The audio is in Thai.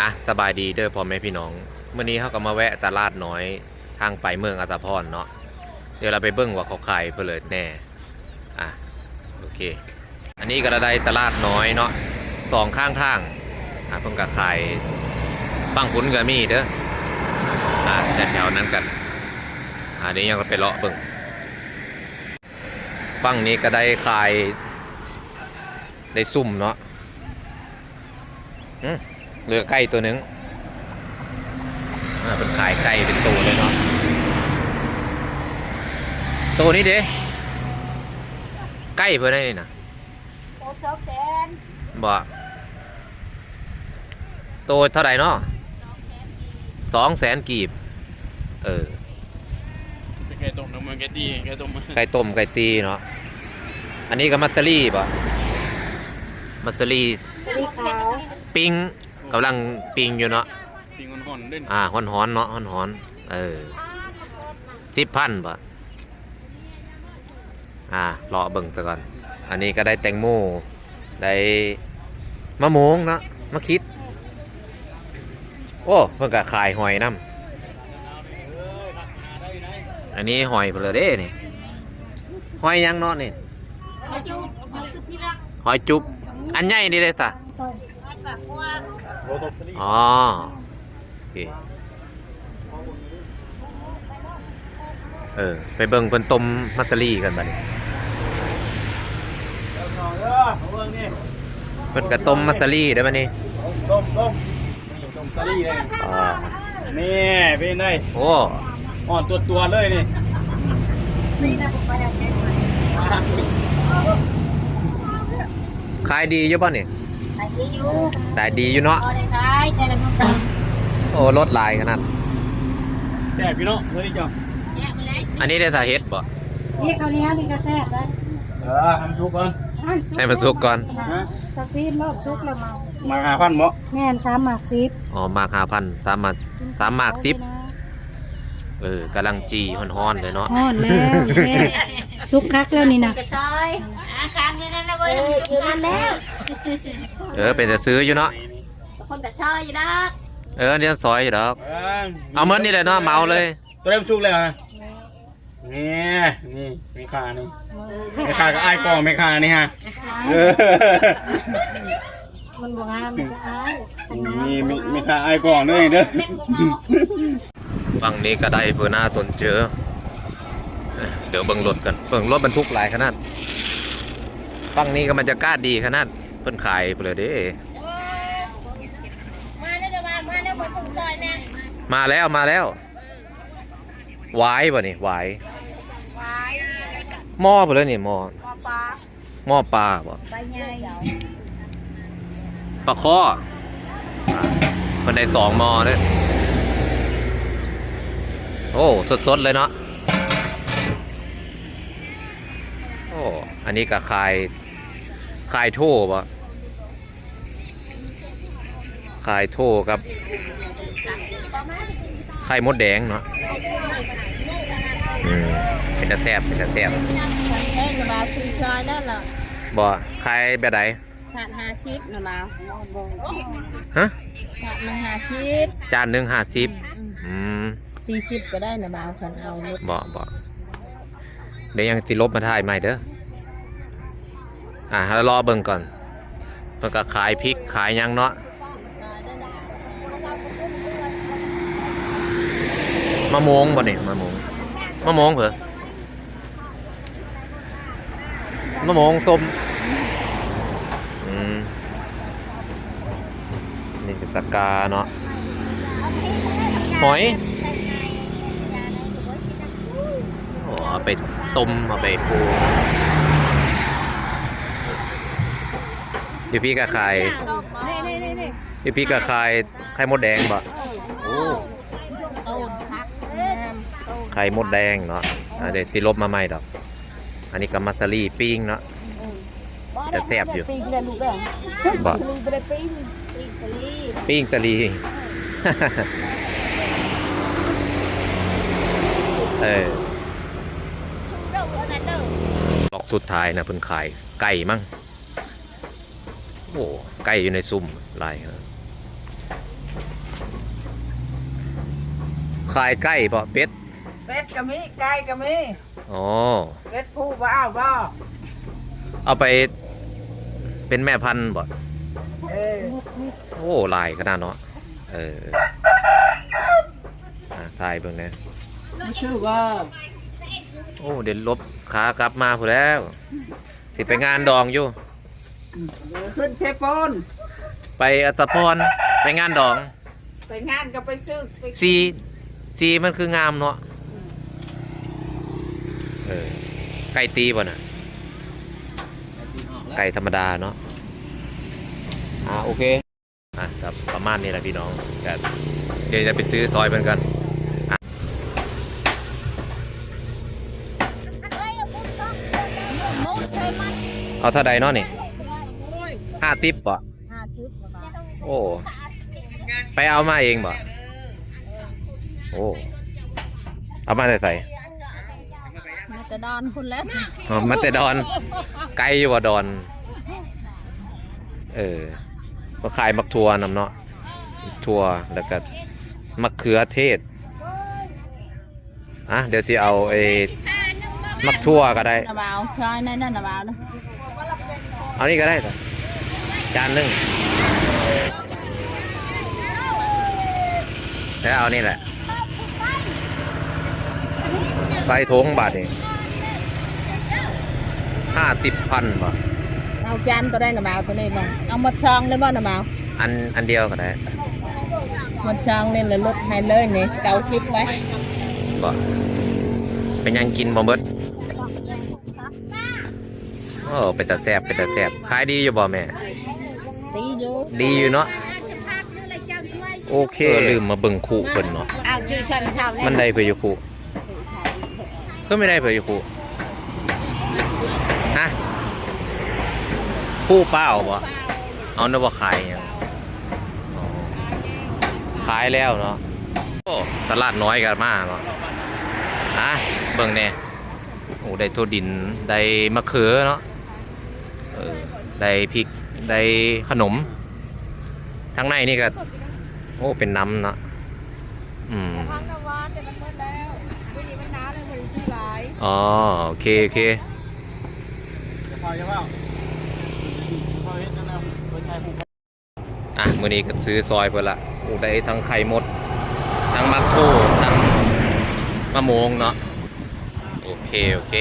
อะสบายดีเด้อพ่อแม่พี่น้องเมื่อนี้เขาก็มาแวะตลาดน้อยทางไปเมืองอัตภพรเนาะเดี๋ยวเราไปเบิ่งว่าเขาขายเพนเลิศแน่อะโอเค อันนี้ก็ระไดตลาดน้อยเนาะสองข้างทางอะเพิ่งก็ขายบังคุนก็มีเด้ออะแถวๆนั้นกันอะเดี๋ยวยังก็ไปเลาะเบิ่งฝั่งนี้ก็ได้ขายได้ซุ่มเนาะอืม เหลือไก่ตัวหนึ่งอ่าเป็นขายไก่เป็นตัวเลยเนาะตัวนี้เด้ไก่เพื่อนได้นี่นะโอ้สองแสนบ่ตัวเท่าไหร่เนาะสองแสนกีบ เออเป็นไก่ต้มน้ำมันไก่ดีไก่ต้มไก่ต้มไก่ตีเนาะอันนี้ก็มัตเตอรี่บ่มัตเตอรี่สีขาวปิ้ง กำลังปิ้งอยู่เนาะปิงห่อนๆเล่นอ่าฮ้อนฮ้อนๆเนาะฮ้อนฮ้อนๆเออสิบพันบ่อ่ารอเบิ่งซะก่อน อันนี้ก็ได้แตงโมได้มะม่วงเนาะมะคิด โอ้เพิ่นก็ขายหอยน้ำอันนี้หอยเพนเลยเด้นี่หอยหยังเนาะนี่อายุมีสุพิรักหอยจุ๊บอันใหญ่นี่เลยสะปา กว่าโรตบตรีอ๋อโอเคเออ ไปเบิ่งเพิ่นต้มมัตเตอรี่กันบัดนี้เออเอาเบิ่งนี่เพิ่นก็ต้มมัตเตอรี่ได้อบัดนี้ต้มต้มนี่ต้มตะลี่เลยอ่านี่เป็นไงโอ้อ่อนตัวตัวๆเลยนี่มีนะผมไปแล้วแม่ ขายดีอยู่บ่นี่อายุได้ดีอยู่เนาะพอได้ขายแต่ละมันก็โอ้รถหลายขนาดแซ่บพี่เนาะเฮ้ยจ้ะแยกไปเลยอันนี้ได้สาเหตุบ่ นี่เขาวเหนี้มีกระแซบเลยเออทำซุปก่อน ให้มันสุกก่อน ฮะกระซีบรอบซุกแล้วเมามาหาพันหมอแม่นสามหมากซีบอ๋อมาก5,000สามมากสามมากสิบ เออกำลังจีฮ้อนๆเลยเนาะฮอดแล้วแม่ซุกคักแล้วนี่นะกระซอยอาคางอยู่นั่นนะเว้ยอยู่นั่นแล้วเออเป็นจะซื้ออยู่เนาะคนกระซอยอยู่นะเออเนี่ยซอยอยู่ดอกเออเอาเหมือนนี่เลยเนาะเมาเลยตัวเริ่มสุกแล้วนะนี่นี่ไม่ขานี่ไม่ขาก็ไอ้ายกองไม่ขานี่ฮะเออมันบ่งามมันจะอายมีมีมีขาไอ้ายกองด้วยเด้อ ฝั่งนี้ก็ได้เพื่อหน้าตนเจอเอ้ยเดี๋ยวเบิ่งรถกันเบิ่งรถบรรทุกหลายขนาดฝั่งนี้ก็มันจะกล้าดีขนาดเพิ่นขายไปเลยเด้มาเด้อบ้านมาเด้อบ่ส่งซอยแม่มาแล้วมาแล้วหวายบ่นี่หวายไว้หม้อไปเลยนี่หม้อปอปลาหม้อปลาบ่ใบใหญ่ปลาข้ออ่าเพิ่นได้สองหม้อเด้อ โอ้สดๆเลยเนาะโอ้อันนี้ก็ขายขายโท่บ่ขายโท่กับไข่มดแดงเนาะอืมเป็นตะแทบเป็นตะแทบเอ้ยมาซื้อซอยนั่นล่ะบ่ขายแบบใดถาดห้าชิปน่ะมาฮะถาดหนึ่งห้าชิปจานหนึ่งห้าสิบอืม สี่สิบก็ได้น่ะมาคันเอารถบ่บ่เดี๋ยวยังติลบมาถ่ายใหม่เด้ออะแล้วรอเบิ่งก่อนเพิ่นก็ขายพริกขายยังเนาะมะม่วงบ่นี่มะม่วงมะม่วงเผอมะม่วงส้มอืมนี่ตะกาเนาะหอย โอ้เอา ไปต้มเอาไปปูเดี๋ยวพี่ก็ขายเดี๋ยวพี่ก็ขายไข่มดแดงบ่โอ้ต้นพักงามต้นไข่มดแดงเนาะเดี๋ยวติลบมาใหม่ดอก อันนี้ก็มัสซารีปิ้งเนาะจะแซ่บอยู่บ่ปิ้งตะลีเออ เด้ออันนั้นเด้อ ล็อกสุดท้ายนะเพิ่นขายไก่มั้งโอ้ไก่อยู่ในซุ่มหลายครับขายใกล้บ่เป็ดเป็ดก็มีไก่ก็มีอ๋อเป็ดผู้บ่เอาบ่เอาไปเป็นแม่พันธุ์บ่เออโอ้ลายขนาดเนาะเอออะถ่ายเบิ่งนะไม่ชื่อว่า โอ้ เดี๋ยวลบ ขากลับมาพู้นแล้วสิไปงานดองอยู่ ขึ้นเชฟโปนไปอัตพรไปงานดองไปงานก็ไปซื้อไปซีซีมันคืองามเนาะเออไก่ตีป่ะน่ะไก่ธรรมดาเนาะอ่าโอเคอะครับประมาณนี้แหละพี่น้องแต่เดี๋ยวจะไปซื้อซอยมันกันอะ เอาเท่าใดเนาะนี่ห้าติปป่ะโอ้ไปเอามาเองบ่โอ้เอามาใส่ใส่มาแต่ดอนคุณแล้วอ๋อมาแต่ดอน ไกลอยู่บ่ดอน เออมาขายมักทัวนำเนาะทัวแล้วก็มะเขือเทศอะเดี๋ยวสิเอาไอ้ มักทั่วก็ได้นะบ่าวชอยนั่นน่ะนะบ่าวนะเอานี่ก็ได้จ้ะจานหนึ่งแล้วเอานี่แหละใส่ถุงบาทนี่ห้าสิบพันบาทเอาจานก็ได้นะบ่าวตัวนี้บ่เอาหมดซองได้บ่นะบ่าวอันอันเดียวก็ได้หมดซองนี่เลยลดให้เลยนี่เก้าสิบไว้บ่เป็นยังกินบ่เบิด โอ้เป็นตาแตบเป็นตาแตบขายดีอยู่บ่แม่ ตีอยู่ดีอยู่เนาะ โอเคเออลืมมาเบิ่งคู่เพิ่นเนาะเอาชื่อฉันเข้ามันได้เพื่ออยู่คู่ก็ไม่ได้เพื่ออยู่คู่ฮะคู่เปล่าบ่เอาเนกว่าขายหยังอ๋อขายแล้วเนาะโอ้ตลาดน้อยกันมากเนาะอะเบิ่งแน่โอ้ได้ทั่วดินได้มะเขือเนาะเออ ได้พริกได้ขนม ทั้งในนี่ก็ โอ้ เป็นน้ำเนาะอืมพังน้ำหวานแต่มันหมดแล้ววันนี้มันหนาวเลยบ่ได้ซื้อหลายอ๋อโอเคโอเคจะพาจะเปล่าพาเฮ็ดนั่นนะเปิดใจหูอะมื้อนี้ก็ซื้อซอยเพิ่นละโอ้ได้ทั้งไข่มด ทั้งมักโททั้งมะม่วงเนาะโอเค โอเค